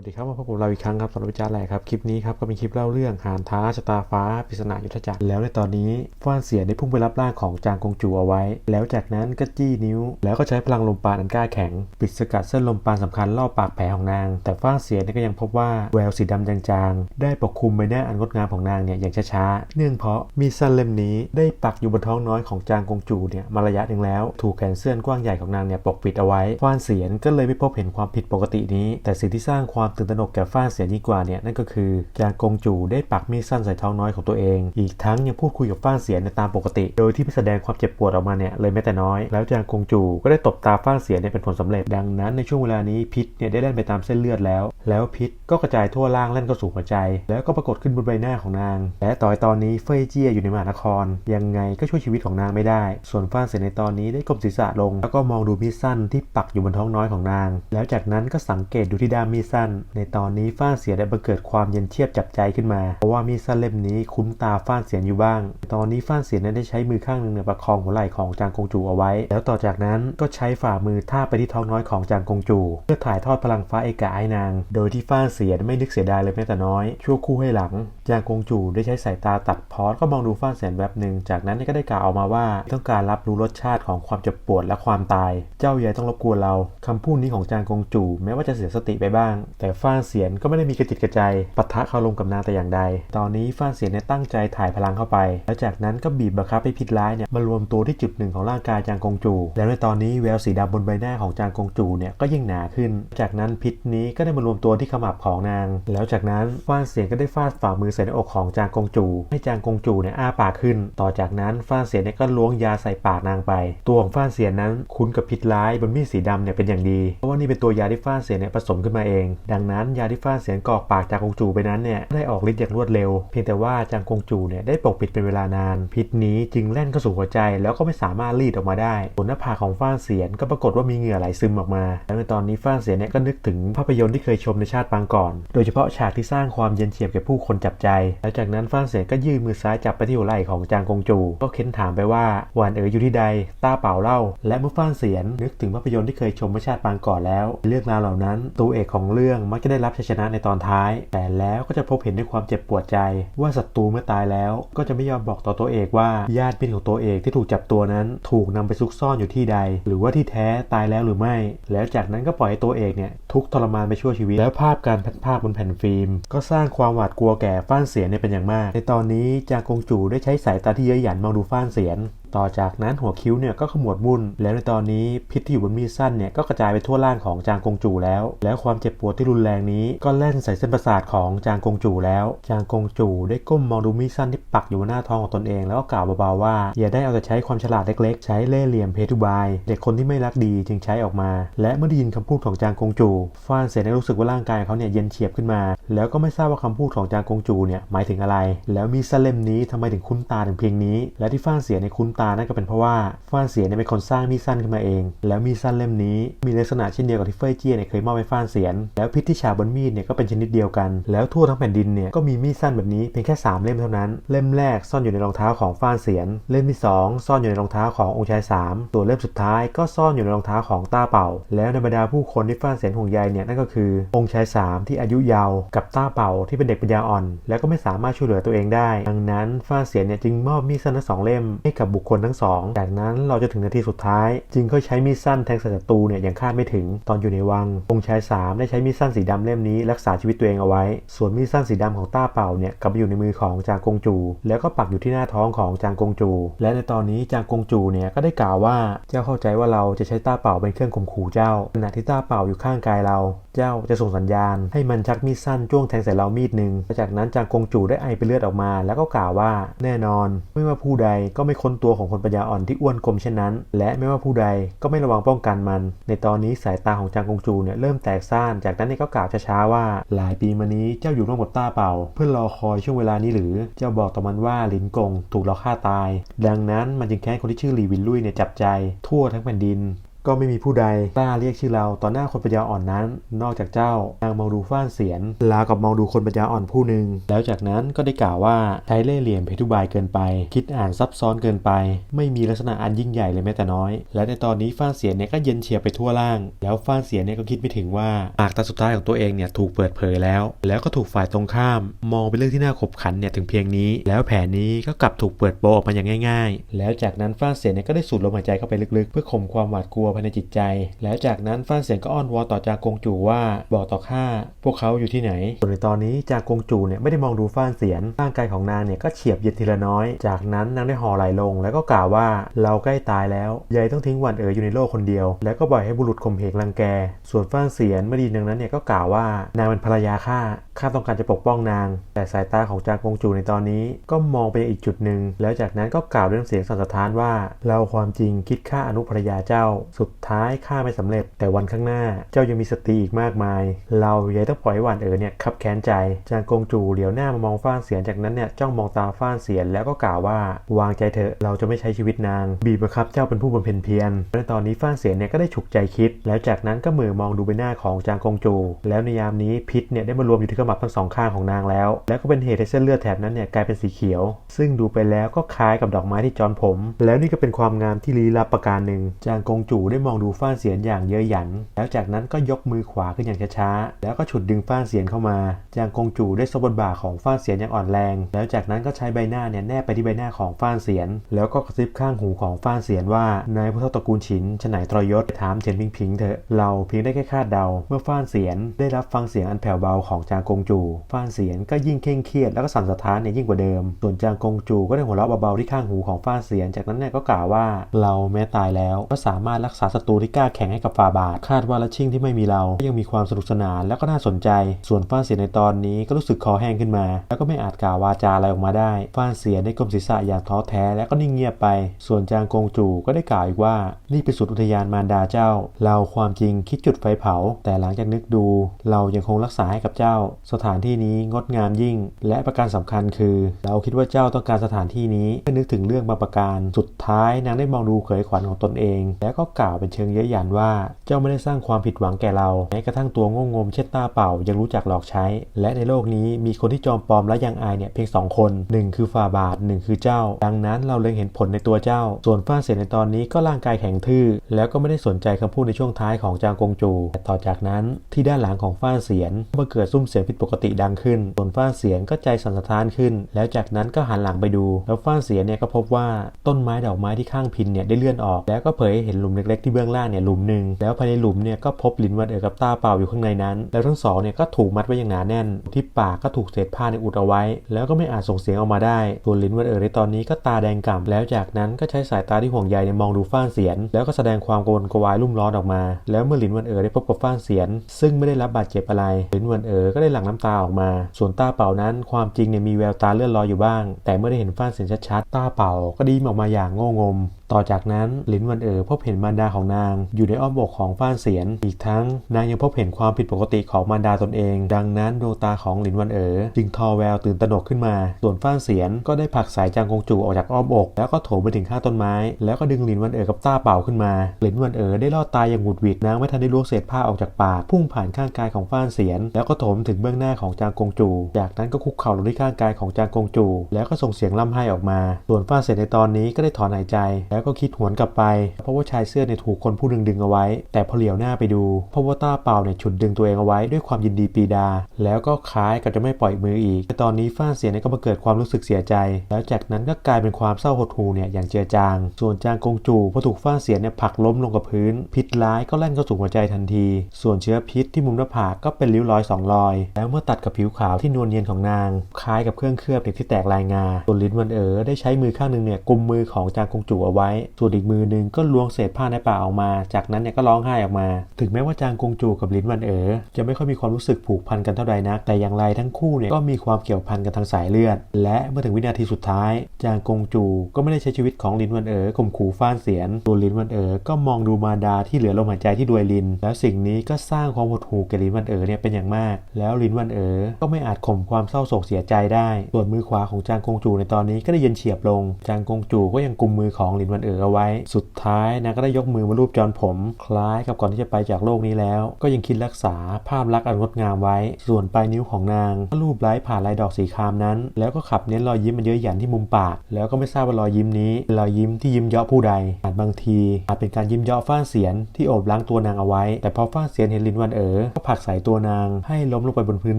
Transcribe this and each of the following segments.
วัสดีครับมาพบกับเราอีกครั้งครับสำหรับวิจารณ์แหละครับคลิปนี้ครับก็เป็นคลิปเล่าเรื่องหานท้าชะตาฟ้าปริศนายุทธจักรแล้วในตอนนี้ฟ้านเสียได้พุ่งไปรับร่างของจางกงจูเอาไว้ แล้วจากนั้นก็จี้นิ้ว แล้วก็ใช้พลังลมปราณอันกล้าแข็ง ปิดสกัดเส้นลมปราณสำคัญรอบปากแผลของนาง แต่ฟ้านเสียนก็ยังพบว่าแววสีดำจางๆ ได้ปกคลุมใบหน้าอันงดงามของนางเนี่ยอย่างช้าๆเนื่องเพราะมีสั้นเล่มนี้ได้ปักอยู่บนท้องน้อยของจางกงจูเนี่ยมาระยะหนึ่งแล้ว ถูกแขนเสื้อกว้างใหญ่ของนางเนี่ยปกปิดเอาไว้ฟ้านเสียก็เลยไม่พบเห็นความผิดปกตินี้ แต่สิ่งที่สร้างความตื่นตระหนกแก่ฟ้านเสียนยิ่งกว่าเนี่ยนั่นก็คือจางกงจูได้ปักมีดสั้นใส่ท้องน้อยของตัวเอง อีกทั้งยังพูดคุยกับฟ้านเสียในตามปกติ โดยที่ไม่แสดงความเจ็บปวดออกมาเนี่ยเลยแม้แต่น้อย แล้วจางกงจูก็ได้ตบตาฟ้านเสียเนี่ยเป็นผลสำเร็จดังนั้นในช่วงเวลานี้พิษเนี่ยได้เล่นไปตามเส้นเลือดแล้ว แล้วพิษก็กระจายทั่วร่างเล่นเข้าสู่หัวใจ แล้วก็ปรากฏขึ้นบนใบหน้าของนาง และต่อยตอนนี้เฟยเจียอยู่ในมหานคร ยังไงก็ช่วยชีวิตของนางไม่ได้ ส่วนฟ้านเสียในตอนนี้ได้ก้มศีรษะลง แล้วก็มองดูมีดสั้นที่ปักอยู่บนท้องน้อยของนาง แล้วจากนั้นก็สังเกตดูที่ด้ามมีดสั้นในตอนนี้ฟ้านเสียได้บังเกิดความเย็นเชียบจับใจขึ้นมา เพราะว่ามีดสั้นเล่มนี้คุ้นตาฟ้านเสียนอยู่บ้าง ตอนนี้ฟ้านเสียนนั้นได้ใช้มือข้างหนึ่งเนี่ยประคองหัวไหล่ของจางกงจูเอาไว้ แล้วต่อจากนั้นก็ใช้ฝ่ามือท่าไปที่ท้องน้อยของจางกงจู เพื่อถ่ายทอดพลังฟ้าเอกาให้นาง โดยที่ฟ้านเสียนไม่นึกเสียดายเลยแม้แต่น้อย ชั่วคู่ให้หลัง จางกงจูได้ใช้สายตาตัดพอสก็มองดูฟ้านเสียนแบบหนึ่ง จากนั้นก็ได้กล่าวออกมาว่า ต้องการรับรู้รสชาติของความเจ็บปวดและความตาย เจ้าอย่ต้องรบกวนเราคำพูดนี้ของจางกงจู แม้ว่าจะเสียสติไปบ้าง แต่ฟ้าเสียนก็ไม่ได้มีกระจิตกระใจปะทะคารมกับนางแต่อย่างใด ตอนนี้ฟ้าเสียนเนี่ยตั้งใจถ่ายพลังเข้าไป แล้วจากนั้นก็บีบบังคับให้พิษร้ายเนี่ยมารวมตัวที่จุดหนึ่งของร่างกายจางกงจู แล้วในตอนนี้แววสีดำบนใบหน้าของจางกงจูเนี่ยก็ยิ่งหนาขึ้น จากนั้นพิษนี้ก็ได้มารวมตัวที่ขมับของนาง แล้วจากนั้นฟ้าเสียนก็ได้ฟาดฝ่ามือใส่หน้าอกของจางกงจู ให้จางกงจูเนี่ยอ้าปากขึ้น ต่อจากนั้นฟ้าเสียนเนี่ยก็ล้วงยาใส่ปากนางไป ตัวของฟ้าเสียนนั้นคุ้นกับพิษร้ายบนมีดสีดำเนี่ยเป็นอย่างดี เพราะว่านี่เป็นตัวยาที่ฟ้าเสียนเนี่ยผสมขึ้นมาเอง ดังากนั้นยาที่ฟ้านเสียนกรอกปากจางกงจูไปนั้นเนี่ยได้ออกฤทธิ์อย่างรวดเร็ว เพียงแต่ว่าจางกงจูเนี่ยได้ปกปิดเป็นเวลานาน พิษนี้จึงแล่นเข้าสู่หัวใจ แล้วก็ไม่สามารถรีดออกมาได้บนหน้าผากของฟ้านเสียนก็ปรากฏว่ามีเหงื่อไหลซึมออกมา แล้วในตอนนี้ฟ้านเสียนเนี่ยก็นึกถึงภาพยนตร์ที่เคยชมในชาติปางก่อน โดยเฉพาะฉากที่สร้างความเย็นเฉียบแก่ผู้คนจับใจ แล้วจากนั้นฟ้านเสียนก็ยื่นมือซ้ายจับไปที่หัวไหล่ของจางกงจู ก็เค้นถามไปว่าหวานเอ๋ยอยู่ที่ใดต้าเป่าเล่า และเมื่อฟ้านเสียนนึกถึงภาพยนตร์ที่เคยชมเมื่อชาติปางก่อนแล้ว เรื่องราวเหล่านั้นตัวเอกของเรื่องมักจะได้รับชัยชนะในตอนท้าย แต่แล้วก็จะพบเห็นด้วยความเจ็บปวดใจ ว่าศัตรูเมื่อตายแล้ว ก็จะไม่ยอมบอกต่อตัวเอกว่าญาติพี่ของตัวเอกที่ถูกจับตัวนั้น ถูกนำไปซุกซ่อนอยู่ที่ใด หรือว่าที่แท้ตายแล้วหรือไม่ แล้วจากนั้นก็ปล่อยให้ตัวเอกเนี่ยทุกทรมานไปชั่วชีวิต แล้วภาพการพัดภาพบนแผ่นฟิล์ม ก็สร้างความหวาดกลัวแก่ฟ้านเสียนเนี่ยเป็นอย่างมาก ในตอนนี้จางกงจูได้ใช้สายตาที่เย้ยหยันมองดูฟ้านเสียน ต่อจากนั้นหัวคิ้วเนี่ยก็ขมวดมุ่น แล้วในตอนนี้พิษที่อยู่บนมีดสั้นเนี่ยก็กระจายไปทั่วร่างของจางกงจูแล้ว แล้วความเจ็บปวดที่รุนแรงนี้ ก็แล่นใส่เส้นประสาทของจางกงจูแล้ว จางกงจูได้ก้มมองดูมีดสั้นที่ปักอยู่บนหน้าท้องของตนเอง แล้วก็กล่าวเบาๆว่า อย่าได้เอาแต่ใช้ความฉลาดเล็กๆ ใช้เล่ห์เหลี่ยมเพทุบาย เด็กคนที่ไม่รักดีจึงใช้ออกมา และเมื่อได้ยินคำพูดของจางกงจูฟ้านเสียได้รู้สึกว่าร่างกายของเขาเนี่ยเย็นเฉียบขึ้นมา แล้วก็ไม่ทราบว่าคำพูดของจางกงจูเนี่ยหมายถึงอะไร แล้วมีสเล่มนี้ทำไมถึงคุ้นตาถึงเพียงนี้ และที่ฟานเสียในคุ้นตานั่นก็เป็นเพราะว่าฟ้านเสียเนี่ยเป็นคนสร้างมีดสั้นขึ้นมาเอง แล้วมีดสั้นเล่มนี้มีลักษณะเช่นเดียวกับที่เฟยเจียเนี่ยเคยมอบให้ฟ้านเสียน แล้วพิษที่ฉาบนมีดเนี่ยก็เป็นชนิดเดียวกัน แล้วทั่วทั้งแผ่นดินเนี่ยก็มีมีดสั้นแบบนี้เพียงแค่ 3 เล่มเท่านั้น เล่มแรกซ่อนอยู่ในรองเท้าของฟ้านเสียน เล่มที่ 2 ซ่อนอยู่ในรองเท้าขององค์ชาย3ตัวเล่มสุดท้ายก็ซ่อนอยู่ในรองเท้าของต้าเป่า แล้วในบรรดาผู้คนที่ฟ้านเสียนห่วงใยเนี่ยนั่นก็คือองค์ชาย3ที่อายุยาวกับต้าเป่าที่เป็นเด็กปัญญาอ่อน แล้วก็ไม่สามารถช่วยเหลือตัวเองได้ ดังนั้นฟ้านเสียนเนี่ยจึงมอบมีดสั้นทั้งสองเล่มให้กับบุคคลทั้งสองจากนั้นเราจะถึงนาทีสุดท้าย จึงค่อยใช้มีดสั้นแทงศัตรูเนี่ยอย่างคาดไม่ถึงตอนอยู่ในวังองค์ชาย3ได้ใช้มีดสั้นสีดำเล่มนี้รักษาชีวิตตัวเองเอาไว้ ส่วนมีดสั้นสีดำของต้าเป่าเนี่ยกลับไปอยู่ในมือของจางกงจู แล้วก็ปักอยู่ที่หน้าท้องของจางกงจู และในตอนนี้จางกงจูเนี่ยก็ได้กล่าวว่าเจ้าเข้าใจว่าเราจะใช้ต้าเป่าเป็นเครื่องข่มขู่เจ้าขณะที่ต้าเป่าอยู่ข้างกายเราเจ้าจะส่งสัญญาณ ให้มันชักมีดสั้นจ้วงแทงใส่เรามีดหนึ่งจากนั้นจางกงจูได้ไอเป็นเลือดออกมา แล้วก็กล่าวว่าแน่นอน ไม่ว่าผู้ใดก็ไม่ค้นตัวของคนปัญญาอ่อนที่อ้วนกลมเช่นนั้น และไม่ว่าผู้ใดก็ไม่ระวังป้องกันมัน ในตอนนี้สายตาของจางกงจูเนี่ยเริ่มแตกซ่าน จากนั้นเนี่ยก็กล่าวช้าๆว่า หลายปีมานี้เจ้าอยู่ร่วมกับต้าเป่า เพื่อรอคอยช่วงเวลานี้หรือ เจ้าบอกต่อมันว่าลินกงถูกเราฆ่าตาย ดังนั้นมันจึงแค้นคนที่ชื่อหลีวินลุยเนี่ยจับใจ ทั่วทั้งแผ่นดิน ก็ไม่มีผู้ใดกล้าเรียกชื่อเราต่อหน้าคนปัญญาอ่อนนั้น นอกจากเจ้านางมองดูฟ้านเสียน ลากับมองดูคนปัญญาอ่อนผู้หนึ่งแล้วจากนั้นก็ได้กล่าวว่าใช้เล่ห์เหลี่ยมเพทุบายเกินไป คิดอ่านซับซ้อนเกินไป ไม่มีลักษณะอันยิ่งใหญ่เลยแม้แต่น้อย และในตอนนี้ฟ้านเสียนเนี่ยก็เย็นเฉียบไปทั่วล่าง แล้วฟ้านเสียนเนี่ยก็คิดไม่ถึงว่าปากตาสุดท้ายของตัวเองเนี่ยถูกเปิดเผยแล้ว แล้วก็ถูกฝ่ายตรงข้าม มองเป็นเรื่องที่น่าขบขันเนี่ยถึงเพียงนี้ แล้วแผนนี้ก็กลับถูกเปิดโปงออกมาอย่างง่าย ๆ แล้วจากนั้นฟ้านเสียนเนี่ยก็ได้สูดลมหายใจเข้าไปลึกๆ เพื่อข่มความหวาดกลัวภายในจิตใจ แล้วจากนั้นฟ้านเสียนก็อ้อนวอนต่อจางกงจู่ว่าบอกต่อข้าพวกเขาอยู่ที่ไหนส่วนในตอนนี้จางกงจู่เนี่ยไม่ได้มองดูฟ้านเสียนร่างกายของนางเนี่ยก็เฉียบเย็นทีละน้อย จากนั้นนางได้ห่อไหลลง แล้วก็กล่าวว่าเราใกล้ตายแล้วยายต้องทิ้งหวันเอ๋ออยู่ในโลกคนเดียว แล้วก็ปล่อยให้บุรุษข่มเหงรังแก ส่วนฟ้านเสียนเมื่อดีดังนั้นเนี่ยก็กล่าวว่านางเป็นภรรยาข้าข้าต้องการจะปกป้องนาง แต่สายตาของจางกงจู่ในตอนนี้ก็มองไปอีกจุดหนึ่งแล้วจากนั้นก็กล่าวด้วยเสียงสั่นสะท้านว่า เราความจริงคิดฆ่าอนุภรรยาเจ้าสุดท้ายฆ่าไม่สำเร็จ แต่วันข้างหน้าเจ้ายังมีสตรีอีกมากมาย เรายัยต้องปล่อยหวานเอ๋อเนี่ยขับแค้นใจจางกงจูเหลียวหน้ามามองฟ้านเสียนจากนั้นเนี่ยจ้องมองตาฟ้านเสียนแล้วก็กล่าวว่าวางใจเถอะเราจะไม่ใช้ชีวิตนาง บีบบังคับเจ้าเป็นผู้บำเพ็ญเพียรในตอนนี้ฟ้านเสียนเนี่ยก็ได้ฉุกใจคิด แล้วจากนั้นก็มือมองดูใบหน้าของจางกงจู แล้วในยามนี้พิษเนี่ยได้มารวมอยู่ที่ขมับทั้งสองข้างของนางแล้ว แล้วก็เป็นเหตุให้เส้นเลือดแถบนั้นเนี่ยกลายเป็นสีเขียว ซึ่งดูไปแล้วก็คล้ายกับดอกไม้ที่จอนผม แล้วนี่ก็เป็นความงามที่ลี้ลับประการหนึ่งจางกงจูได้มองดูฟ้านเสียนอย่างเย้ยหยัน แล้วจากนั้นก็ยกมือขวาขึ้นอย่างช้าๆ แล้วก็ฉุดดึงฟ้านเสียนเข้ามา จางกงจู่ได้ซบบนบ่าของฟ้านเสียนอย่างอ่อนแรง แล้วจากนั้นก็ใช้ใบหน้าเนี่ยแนบไปที่ใบหน้าของฟ้านเสียน แล้วก็กระซิบข้างหูของฟ้านเสียนว่านายผู้เฒ่าตระกูลฉินฉไหนทรยศถามเฉินพิงพิงเถอะ เราเพียงได้แค่คาดเดา เมื่อฟ้านเสียนได้รับฟังเสียงอันแผ่วเบาของจางกงจู่ฟ้านเสียนก็ยิ่งเคร่งเครียดแล้วก็สั่นสะท้านเนี่ยยิ่งกว่าเดิม ส่วนจางกงจู่ก็ได้หัวเราะเบาๆที่ข้างหูของฟ้านเสียน จากนั้นเนี่ยก็กล่าวว่าเราแม้ตายแล้วก็สามารถรักษาศัตรูที่กล้าแข่งให้กับฟาบาทคาดว่าละชิ่งที่ไม่มีเราก็ยังมีความสนุกสนานแล้วก็น่าสนใจ ส่วนฟ้านเสียในตอนนี้ก็รู้สึกคอแห้งขึ้นมา แล้วก็ไม่อาจกล่าววาจาอะไรออกมาได้ฟ้านเสียได้กลมศีรษะอย่างท้อแท้และก็นิ่งเงียบไป ส่วนจางกงจูก็ได้กล่าวอีกว่า นี่เป็นสุดอุทยานมารดาเจ้า เราความจริงคิดจุดไฟเผา แต่หลังจากนึกดู เรายังคงรักษาให้กับเจ้า สถานที่นี้งดงามยิ่ง และประการสำคัญคือ เราคิดว่าเจ้าต้องการสถานที่นี้เพื่อนึกถึงเรื่องบางประการ สุดท้ายนางได้มองดูเขยขวัญของตนเอง แล้วก็กล่าวเป็นเชิงเย้ยหยันว่าเจ้าไม่ได้สร้างความผิดหวังแก่เราแม้กระทั่งตัวงงงมเช็ดตาเป่ายังรู้จักหลอกใช้ และในโลกนี้มีคนที่จอมปลอมและยังอายเนี่ยเพียงสองคนหนึ่งคือฟาบาทหนึ่งคือเจ้า ดังนั้นเราเล็งเห็นผลในตัวเจ้า ส่วนฟ้าเสียในตอนนี้ก็ร่างกายแข็งทื่อ แล้วก็ไม่ได้สนใจคำพูดในช่วงท้ายของจางกงจูแต่ต่อจากนั้นที่ด้านหลังของฟ้าเสียนก็เกิดซุ้มเสียงผิดปกติดังขึ้น ส่วนฟ้าเสียนก็ใจสั่นสะท้านขึ้น แล้วจากนั้นก็หันหลังไปดู แล้วฟ้าเสียนเนี่ยก็พบว่าต้นไม้ดอกไม้ที่ข้างพินเนี่ยได้เลื่อนออก แล้วก็เผยให้เห็นหลุมเล็กที่เบื้องล่างเนี่ยหลุมหนึ่งแล้วภายในหลุมเนี่ยก็พบลินวันเอ๋อกับต้าเปล่าอยู่ข้างในนั้น แล้วทั้งสองเนี่ยก็ถูกมัดไว้อย่างหนาแน่น ที่ปากก็ถูกเศษผ้าในอุดเอาไว้ แล้วก็ไม่อาจส่งเสียงออกมาได้ส่วนลินวันเอ๋อในตอนนี้ก็ตาแดงก่ำแล้วจากนั้นก็ใช้สายตาที่ห่วงใยเนี่ยมองดูฟ้านเสียน แล้วก็แสดงความโกรนกวายรุ่มร้อนออกมา แล้วเมื่อลินวันเอ๋อได้พบกับฟ้านเสียน ซึ่งไม่ได้รับบาดเจ็บอะไรลินวันเอ๋อก็ได้หลั่งน้ำตาออกมา ส่วนต้าเปล่านั้นความจริงเนี่ยมีแววตาเลื่อนลอยอยู่บ้าง แต่เมื่อได้เห็นฟ้านเสียนชัดๆต้าเป่าก็ดีมออกมาอย่างโง่งม ต่อจากนั้นลินวันเอ๋อพบเห็นมารดาของนาง อยู่ในอ้อมอกของฟ้านเสียน อีกทั้งนางยังพบเห็นความผิดปกติของมารดาตนเอง ดังนั้นดวงตาของลินวันเอ๋อจึงทอแววตื่นตระหนกขึ้นมา ส่วนฟ้านเสียนก็ได้ผลักสายจางกงจูออกจากอ้อมอก แล้วก็โถมไปถึงข้างต้นไม้ แล้วก็ดึงลินวันเอ๋อกับต้าเป่าขึ้นมาลินวันเอ๋อได้รอดตายอย่างหวุดหวิดนางไม่ทันได้ล้วงเศษผ้าออกจากปากพุ่งผ่านข้างกายของฟ้านเสียน แล้วก็โถมถึงเบื้องหน้าของจางกงจู จากนั้นก็คุกเข่าลงที่ข้างกายของจางกงจู แล้วก็ส่งเสียงร่ำไห้ออกมา ส่วนฟ้านเสียนในตอนนี้ก็ได้ถอนหายใจแล้วก็คิดหวนกลับไป เพราะว่าชายเสื้อเนี่ยถูกคนผู้หนึ่งดึงเอาไว้ แต่พอเหลียวหน้าไปดูพราะว่าต้าเป่าเนี่ยฉุดดึงตัวเองเอาไว้ด้วยความยินดีปีดา แล้วก็คล้ายกับจะไม่ปล่อยมืออีกแต่ตอนนี้ฟ้านเสียเนี่ยก็มาเกิดความรู้สึกเสียใจ แล้วจากนั้นก็กลายเป็นความเศร้าหดหู่เนี่ยอย่างเจือจาง ส่วนจางกงจูพอถูกฟ้านเสียเนี่ยผลักล้มลงกับพื้น พิษร้ายก็แล่นเข้าสู่หัวใจทันที ส่วนเชื้อพิษที่มุมหน้าผากก็เป็นริ้วรอยสองรอย แล้วเมื่อตัดกับผิวขาวที่นวลเนียนของนาง คล้ายกับเครื่องเคลือบเนี่ยที่แตกลายงาส่วนลิ้นวันเอ๋อได้ใช้มือข้างหนึงเนี่ยกุมมือของจางกงจูเอาไว้ส่วนอีกมือหนึ่งก็ล้วงเศษผ้าในป่าออกมา จากนั้นเนี่ยก็ร้องไห้ออกมา ถึงแม้ว่าจางกงจูกับลินวันเอ๋อจะไม่ค่อยมีความรู้สึกผูกพันกันเท่าใดนัก แต่อย่างไรทั้งคู่เนี่ยก็มีความเกี่ยวพันกันทางสายเลือด และเมื่อถึงวินาทีสุดท้าย จางกงจูก็ไม่ได้ใช้ชีวิตของลินวันเอ๋อข่มขู่ฟ้านเสียนส่วลินวันเอ๋อก็มองดูมารดาที่เหลือลมหายใจที่ดวยลิน แล้วสิ่งนี้ก็สร้างความหดหู่แก่ลินวันเอ๋อเนี่ยเป็นอย่างมาก แล้วลินวันเอ๋อก็ไม่อาจข่มความเศร้าโศกเสียใจได้ส่วนมือขวาของจางกงจูในตอนนี้ก็ได้เย็นเฉียบลง จางกงจูก็ยังกุมมือของลินวันันเอ๋อเอาไว้ สุดท้ายนางก็ได้ยกมือมารูปจอนผม คล้ายกับก่อนที่จะไปจากโลกนี้แล้ว ก็ยังคิดรักษาภาพลักษณ์อันงดงามไว้ ส่วนปลายนิ้วของนางก็รูปไล้ผ่านลายดอกสีครามนั้น แล้วก็ขับเน้นรอยยิ้มมันเยอะหยันที่มุมปาก แล้วก็ไม่ทราบว่ารอยยิ้มนี้เป็นรอยยิ้มที่ยิ้มเยาะผู้ใดอาจบางที อาจเป็นการยิ้มเยาะฟ้าเสียนที่โอบล้างตัวนางเอาไว้ แต่พอฟ้าเสียนเห็นลินวันเอ๋อก็ผลักใส่ตัวนาง ให้ล้มลงไปบนพื้น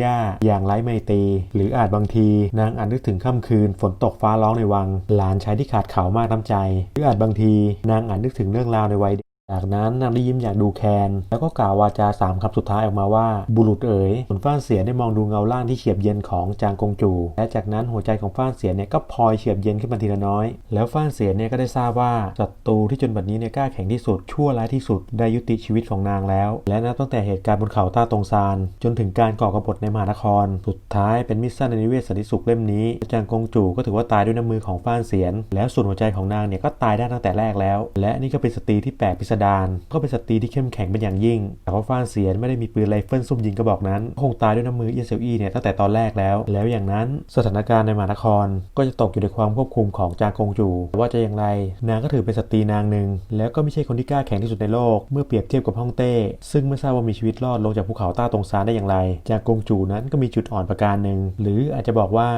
หญ้า อย่างไร้ไมตรีหรืออาจบางที นางอาจนึกถึงค่ำคืน ฝนตกฟ้าร้องในวัง หลานชายที่ขาดเขามากน้ำใจหรืออาจบางทีนางอาจนึกถึงเรื่องราวในวัยเด็ก จากนั้นนางได้ยิ้มอย่างดูแคลนแล้วก็กล่าววาจาสามคำสุดท้ายออกมาว่า บุรุษเอ๋ยส่วนฟ้านเสียได้มองดูเงาล่างที่เฉียบเย็นของจางกงจู และจากนั้นหัวใจของฟ้านเสียเนี่ยก็พลอยเฉียบเย็นขึ้นมาทีละน้อย แล้วฟ้านเสียเนี่ยก็ได้ทราบว่าศัตรูที่จนบัดนี้เนี่ยกล้าแข็งที่สุดชั่วร้ายที่สุดได้ยุติชีวิตของนางแล้ว และนับตั้งแต่เหตุการณ์บนเขาต้าตงซาน จนถึงการก่อกบฏในมหานคร สุดท้ายเป็นมิสซันในนิเวศสันติสุขเล่มนี้จางกงจูก็ถือว่าตายด้วยน้ำมือของฟ้านเสียน แล้วส่วนหัวใจของนางเนี่ยก็ตายได้ตั้งแต่แรกแล้ว และนี่ก็เป็นสตรีที่แปลกพิสดารก็เป็นสตรีที่เข้มแข็งเป็นอย่างยิ่ง แต่ว่าฟ้านเสียนไม่ได้มีปืนไรเฟิลซุ่มยิงกระบอกนั้น คงตายด้วยน้ำมือเอียเซลอี้เนี่ยตั้งแต่ตอนแรกแล้ว แล้วอย่างนั้นสถานการณ์ในมหานครก็จะตกอยู่ในความควบคุมของจางกงจูว่าจะอย่างไร นางก็ถือเป็นสตรีนางหนึ่งแล้วก็ไม่ใช่คนที่กล้าแข็งที่สุดในโลก เมื่อเปรียบเทียบกับฮ่องเต้ ซึ่งไม่ทราบว่ามีชีวิตรอดลงจากภูเขาต้าตงซานได้อย่างไร จางกงจูนั้นก็มีจุดอ่อนประการหนึ่งหรืออาจจะบอกว่า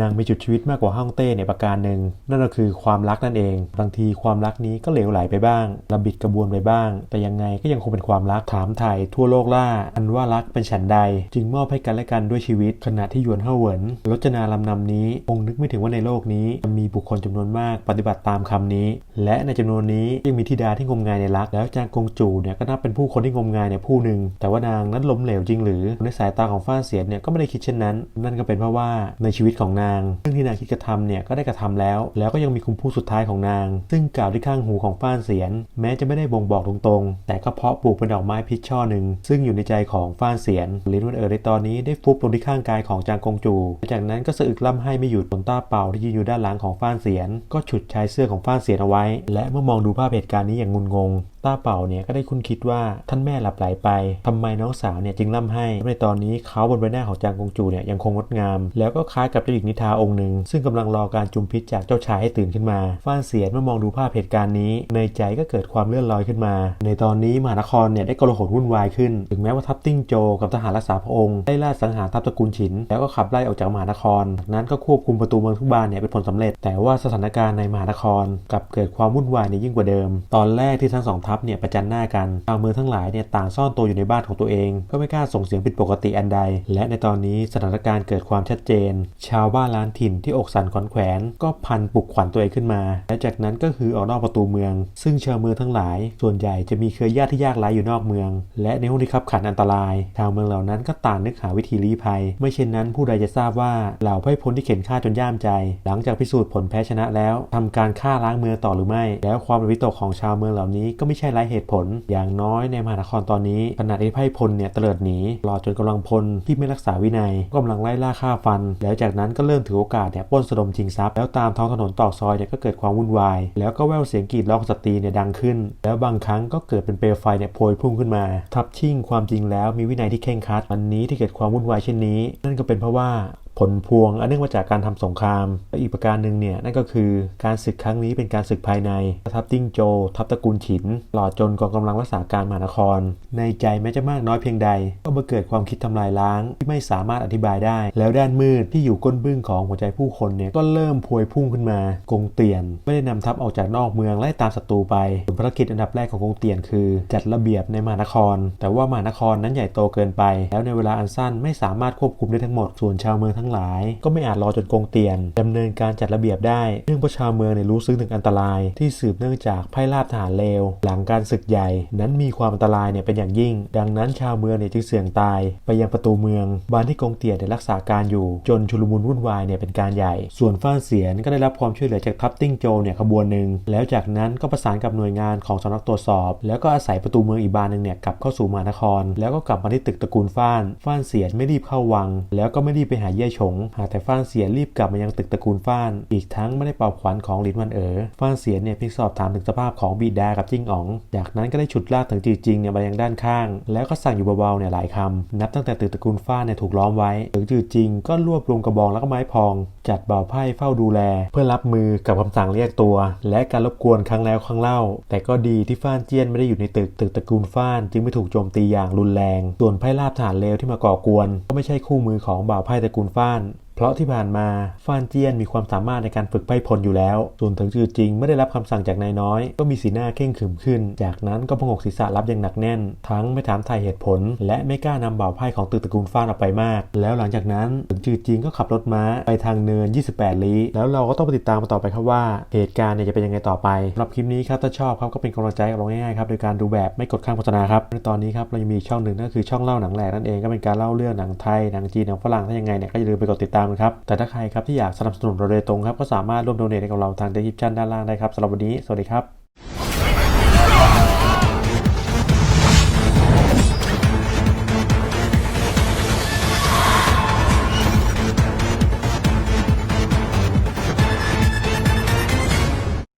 นางมีจุดชีวิตมากกว่าฮ่องเต้ในประการหนึ่งนั่นก็คือความรักนั่นเองบางทีความรักนี้ก็เหลวไหลไปบ้างระบิดกระบวนไปบ้าง แต่ยังไงก็ยังคงเป็นความรักถามไทยทั่วโลกล่า อันว่ารักเป็นฉันใด จึงมอบให้กันและกันด้วยชีวิต ขณะที่ยวนเฮาเหวินรจนาลำนำนี้คงนึกไม่ถึงว่าในโลกนี้จะมีบุคคลจำนวนมากปฏิบัติตามคำนี้ และในจำนวนนี้ยังมีธิดาที่งมงายในรัก แล้วจางกงจูเนี่ยก็นับเป็นผู้คนที่งมงายในผู้หนึ่ง แต่ว่านางนั้นล้มเหลวจริงหรือ ในสายตาของฟ้าเสียนเนี่ยก็ไม่ได้คิดเช่นนั้น นั่นก็เป็นเพราะว่าในชีวิตของนาง เรื่องที่นางคิดกระทำเนี่ยก็ได้กระทำแล้ว แล้วก็ยังมีคุมผู้สุดท้ายของนาง ซึ่งกล่าวที่ข้างหูของฟ้าเสียน แม้จะไม่ได้บงบอกตรงๆ แต่ก็เพาะปลูกเป็นดอกไม้พิชช่อหนึ่ง ซึ่งอยู่ในใจของฟ้านเสียนลินวันเอ๋อในตอนนี้ได้ฟุบลงที่ข้างกายของจางกงจู จากนั้นก็สะอึกล่ำให้ไม่หยุดบนต้าเป่าที่ยืนอยู่ด้านหลังของฟ้านเสียน ก็ฉุดชายเสื้อของฟ้านเสียนเอาไว้ และเมื่อมองดูภาพเหตุการณ์นี้อย่างงุนงง ต้าเป่าเนี่ยก็ได้คุ้นคิดว่าท่านแม่หลับไหลไปทำไมน้องสาวเนี่ยจึงล่ำให้ในตอนนี้เขาบนใบหน้าของจางกงจูเนี่ยยังคงงดงาม แล้วก็คล้ายกับเจ้าหญิงนิทาองค์หนึ่งซึ่งกำลังรอการจุมพิษจากเจ้าชายให้ตื่นขึ้นมาฟ้านเสียนเมื่อมองดูภาพเหตุการณ์นี้ ในใจก็เกิดความเลื่อนลอยขึ้นมา ในตอนนี้มหานครเนี่ยได้กลหนวุ่นวายขึ้น ถึงแม้ว่าทัพติ้งโจกับทหารรักษาพระองค์ได้ล่าสังหารทัพตระกูลฉิน แล้วก็ขับไล่ออกจากมหานคร นั้นก็ควบคุมประตูเมืองทุกบานเนี่ยเป็นผลสำเร็จ แต่ว่าสถานการณ์ในมหานครกับเกิดความวุ่นวายในยิ่งกว่าเดิม ตอนแรกที่ทั้งสองทัพเนี่ยประจันหน้ากันชาวเมืองทั้งหลายเนี่ยต่างซ่อนตัวอยู่ในบ้านของตัวเอง ก็ไม่กล้าส่งเสียงผิดปกติอันใด และในตอนนี้สถานการณ์เกิดความชัดเจน ชาวบ้านล้านถิ่นที่อกสันขวัญแขวน ก็พันปลุกขวัญตัวเองขึ้นมา และจากนั้นก็คือออกนอกประตูเมือง ซึ่งชาวเมืองทั้งหลาย ส่วนใหญ่จะมีเครือญาติที่ยากไร้อยู่นอกเมือง และในห้องที่ขับขันอันตราย ชาวเมืองเหล่านั้นก็ต่างนึกหาวิธีลี้ภัย ไม่เช่นนั้นผู้ใดจะทราบว่าเหล่าไพร่พลที่เข็นฆ่าจนย่ามใจ หลังจากพิสูจน์ผลแพ้ชนะแล้วทำการฆ่าล้างเมืองต่อหรือไม่ แล้วความวิตกของชาวเมืองเหล่านี้ก็ไม่ใช่ไร้เหตุผล อย่างน้อยในมหานครตอนนี้ขณะที่ไพ่พลเนี่ยเตลิดหนีรอจนกำลังพลที่ไม่รักษาวินัยกำลังไล่ล่าฆ่าฟัน แล้วจากนั้นก็เริ่มถือโอกาสเนี่ยป้นสะดมชิงทรัพย์แล้วตามท้องถนนตอกซอยเนี่ยก็เกิดความวุ่นวาย แล้วก็แววเสียงกรีดร้องสตรีเนี่ยดังขึ้น แล้วบางครั้งก็เกิดเป็นเปลวไฟเนี่ยโพยพุ่งขึ้นมา ทับชิ่งความจริงแล้วมีวินัยที่เคร่งคัดวันนี้ที่เกิดความวุ่นวายเช่นนี้ นั่นก็เป็นเพราะว่า ผลพวง อันเนื่องมาจากการทำสงครามและอีกประการหนึ่งเนี่ยนั่นก็คือการศึกครั้งนี้เป็นการศึกภายในทัพติ้งโจ ทัพตระกูลฉินตลอดจนกองกำลังรักษาการมหานคร ในใจแม้จะมากน้อยเพียงใด ก็มาเกิดความคิดทำลายล้าง ที่ไม่สามารถอธิบายได้ แล้วด้านมืดที่อยู่ก้นบึ้งของหัวใจผู้คนเนี่ยก็เริ่มพวยพุ่งขึ้นมากงเตียน ไม่ได้นำทัพออกจากนอกเมืองไล่ตามศัตรูไปภารกิจอันดับแรกของกงเตียนคือ จัดระเบียบในมหานคร แต่ว่ามหานครนั้นใหญ่โตเกินไป แล้วในเวลาอันสั้นไม่สามารถควบคุมได้ทั้งหมดส่วนชาวเมืองทั้งหลาย ก็ไม่อาจรอจนกงเตียนดำเนินการจัดระเบียบได้ เนื่องเพราะชาวเมืองเนี่ยรู้ซึ้งถึงอันตราย ที่สืบเนื่องจากไพ่ลาบทหารเลว หลังการศึกใหญ่ นั้นมีความอันตรายเนี่ยเป็นอย่างยิ่ง ดังนั้นชาวเมืองเนี่ยจึงเสี่ยงตาย ไปยังประตูเมืองบ้านที่กงเตียนได้รักษาการอยู่ จนชุลมุนวุ่นวายเนี่ยเป็นการใหญ่ ส่วนฟ้านเสียนก็ได้รับความช่วยเหลือจากทัพติ้งโจเนี่ยขบวนหนึ่งแล้วจากนั้นก็ประสานกับหน่วยงานของสำนักตรวจสอบ แล้วก็อาศัยประตูเมืองอีกบานหนึ่งเนี่ยกลับเข้าสู่มหานคร แล้วก็กลับมาที่ตึกตระกูลฟ้านฟ้านเสียนไม่รีบเข้าวัง แล้วก็ไม่รีบไปหาเย่ยฉง หากแต่ฟ้านเสียรีบกลับมายังตึกตระกูลฟ้าน อีกทั้งไม่ได้เป่าขวัญของหลินวันเอ๋อฟ้านเสียเนี่ยเพียงสอบถามถึงสภาพของบิดากับจิ้งอ๋อง จากนั้นก็ได้ฉุดลากถึงจือจริงเนี่ยมายังด้านข้าง แล้วก็สั่งอยู่เบาๆเนี่ยหลายคำนับตั้งแต่ตึกตระกูลฟ้านเนี่ยถูกล้อมไว้ถึงจือจริง ก็รวบรวมกระบองแล้วก็ไม้พอง จัดเบ่าวไพ่เฝ้าดูแล เพื่อรับมือกับคำสั่งเรียกตัว และการรบกวนครั้งแล้วครั้งเล่า แต่ก็ดีที่ฟ้านเจี้ยนไม่ได้อยู่ในตึกตึกตระกูลฟ้าน จึงไม่ถูกโจมตีอย่างรุนแรง ส่วนไพ่ลาบฐานเลวที่มาก่อกวน ก็ไม่ใช่คู่มือของบ่าวไพ่ตระกูลฟ้านบ้าน เพราะที่ผ่านมาฟานเจียนมีความสามารถในการฝึกไพ่พลอยู่แล้ว ส่วนถึงจือจริงไม่ได้รับคำสั่งจากนายน้อย ก็มีสีหน้าเข่งขึมขึ้น จากนั้นก็พงกศีรษะรับอย่างหนักแน่น ทั้งไม่ถามไถ่เหตุผล และไม่กล้านำบ่าวไพ่ของตึกตระกูลฟานออกไปมาก แล้วหลังจากนั้นถึงจือจริงก็ขับรถม้าไปทางเนิน 28 ลี้ แล้วเราก็ต้องไปติดตามกันต่อไปครับว่า เหตุการณ์เนี่ยจะเป็นยังไงต่อไปสำหรับคลิปนี้ครับถ้าชอบครับก็เป็นกำลังใจกับเราง่ายๆครับโดยการดูแบบไม่กดข้ามโฆษณาครับในตอนนี้ครับเรายังมีช่องหนึ่งนั่นคือช่องเล่าหนังแหลกนั่นเองก็เป็นการเล่าเรื่องหนังไทยหนังจีนหนังฝรั่งถ้ายังไงเนี่ยก็อย่าลืมไปกดติดตามามครับ แต่ถ้าใครครับที่อยากสนับสนุนเราโดยตรงครับก็สามารถร่วมโดเนทให้กับเราทางเดลิฟชันด้านล่างได้ครับสำหรับวันนี้ สวัสดีครับ